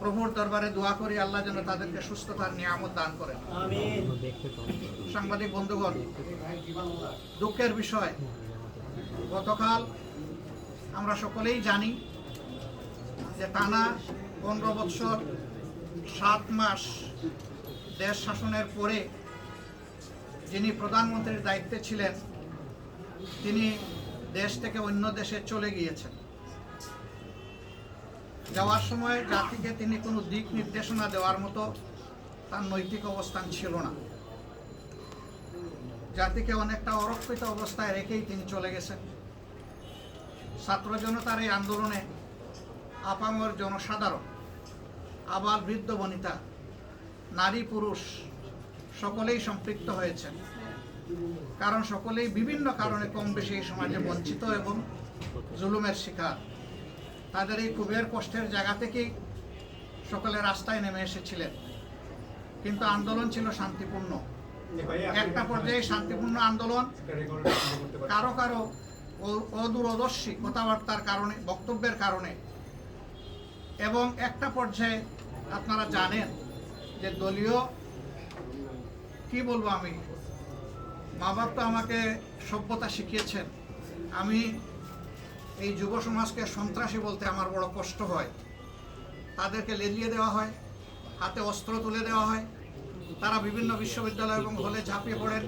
প্রভুর দরবারে দোয়া করি আল্লাহ যেন তাদেরকে সুস্থতার নিয়ামত দান করেন সাংবাদিক বন্ধুগণ দুঃখের বিষয় গতকাল আমরা সকলেই জানি যে টানা পনেরো বৎসর সাত মাস দেশ শাসনের পরে যিনি প্রধানমন্ত্রীর দায়িত্বে ছিলেন তিনি দেশ থেকে অন্য দেশে চলে গিয়েছেন। যাওয়ার সময় জাতিকে তিনি কোনো দিক নির্দেশনা দেওয়ার মতো তার নৈতিক অবস্থান ছিল না। জাতিকে অনেকটা অরক্ষিত অবস্থায় রেখেই তিনি চলে গেছেন। ছাত্র জনতার এই আন্দোলনে আপামর জনসাধারণ, আবার বৃদ্ধ বনিতা, নারী পুরুষ সকলেই সম্পৃক্ত হয়েছেন। কারণ সকলেই বিভিন্ন কারণে কম বেশি এই সমাজে বঞ্চিত এবং জুলুমের শিকার। তাদের এই ক্ষোভের কষ্টের জায়গা থেকেই সকলে রাস্তায় নেমে এসেছিলেন। কিন্তু আন্দোলন ছিল শান্তিপূর্ণ। একটা পর্যায়ে শান্তিপূর্ণ আন্দোলন কারও কারও অদূরদর্শী কথাবার্তার কারণে বক্তব্যের কারণে। এবং একটা পর্যায়ে আপনারা জানেন যে দলীয় কি বলব আমি? মা বাপ তো আমাকে সভ্যতা শিখিয়েছেন। আমি এই যুব সমাজকে সন্ত্রাসী বলতে আমার বড় কষ্ট হয়। তাদেরকে লেলিয়ে দেওয়া হয়, হাতে অস্ত্র তুলে দেওয়া হয়। তারা বিভিন্ন বিশ্ববিদ্যালয় এবং হলে ঝাঁপিয়ে পড়েন।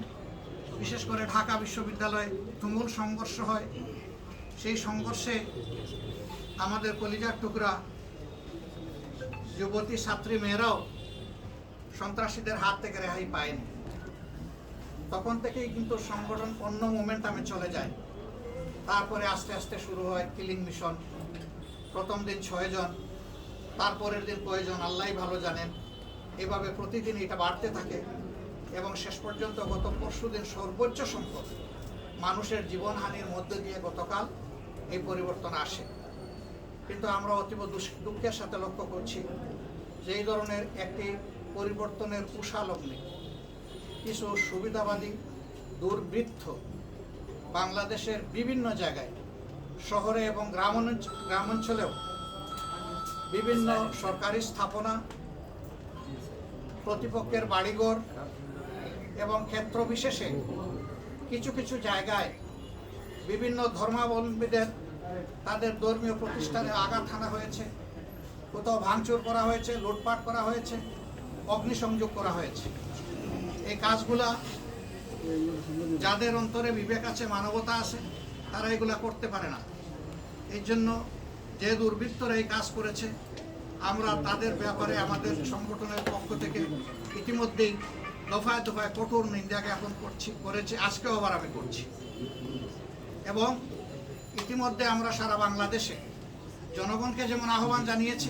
বিশেষ করে ঢাকা বিশ্ববিদ্যালয়ে তুমুল সংঘর্ষ হয়। সেই সংঘর্ষে আমাদের কলিজার টুকরা যুবতী, ছাত্রী, মেয়েরাও সন্ত্রাসীদের হাত থেকে রেহাই পায়নি। তখন থেকেই কিন্তু সংগঠন অন্য মোমেন্টামে চলে যায়। তারপরে আস্তে আস্তে শুরু হয় কিলিং মিশন। প্রথম দিন ছয়জন তারপরের দিন কয়জন আল্লাহ ভালো জানেন। এভাবে প্রতিদিন এটা বাড়তে থাকে এবং শেষ পর্যন্ত গত পরশু দিন সর্বোচ্চ সংখ্যক মানুষের জীবনহানির মধ্যে দিয়ে গতকাল এই পরিবর্তন আসে। কিন্তু আমরা অতীব দুঃখের সাথে লক্ষ্য করছি যে এই ধরনের একটি পরিবর্তনের কুশালগ্নে কিছু সুবিধাবাদী দুর্বৃত্ত বাংলাদেশের বিভিন্ন জায়গায়, শহরে এবং গ্রামাঞ্চ- গ্রামাঞ্চলেও বিভিন্ন সরকারি স্থাপনা, প্রতিপক্ষের বাড়িঘর এবং ক্ষেত্র বিশেষে কিছু কিছু জায়গায় বিভিন্ন ধর্মাবলম্বীদের তাদের ধর্মীয় প্রতিষ্ঠানে আঘাত হানা হয়েছে, কোথাও ভাঙচুর করা হয়েছে, লুটপাট করা হয়েছে, অগ্নিসংযোগ করা হয়েছে। এই কাজগুলা যাদের অন্তরে বিবেক আছে, মানবতা আছে, তারা এগুলা করতে পারে না। এই জন্য যে দুর্বৃত্তরা এই কাজ করেছে, আমরা তাদের ব্যাপারে আমাদের সংগঠনের পক্ষ থেকে ইতিমধ্যেই দফায় দফায় কঠোর নিন্দা জ্ঞাপন করছি, করেছি, আজকেও আবার আমি করছি। এবং ইতিমধ্যে আমরা সারা বাংলাদেশে জনগণকে যেমন আহ্বান জানিয়েছি,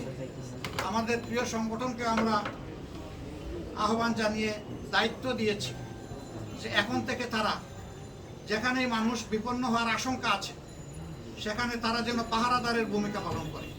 আমাদের প্রিয় সংগঠনকে আমরা আহ্বান জানিয়ে দায়িত্ব দিয়েছি। যে এখন থেকে তারা যেখানেই মানুষ বিপন্ন হওয়ার আশঙ্কা আছে, সেখানে তারা যেন পাহারাদারের ভূমিকা পালন করে।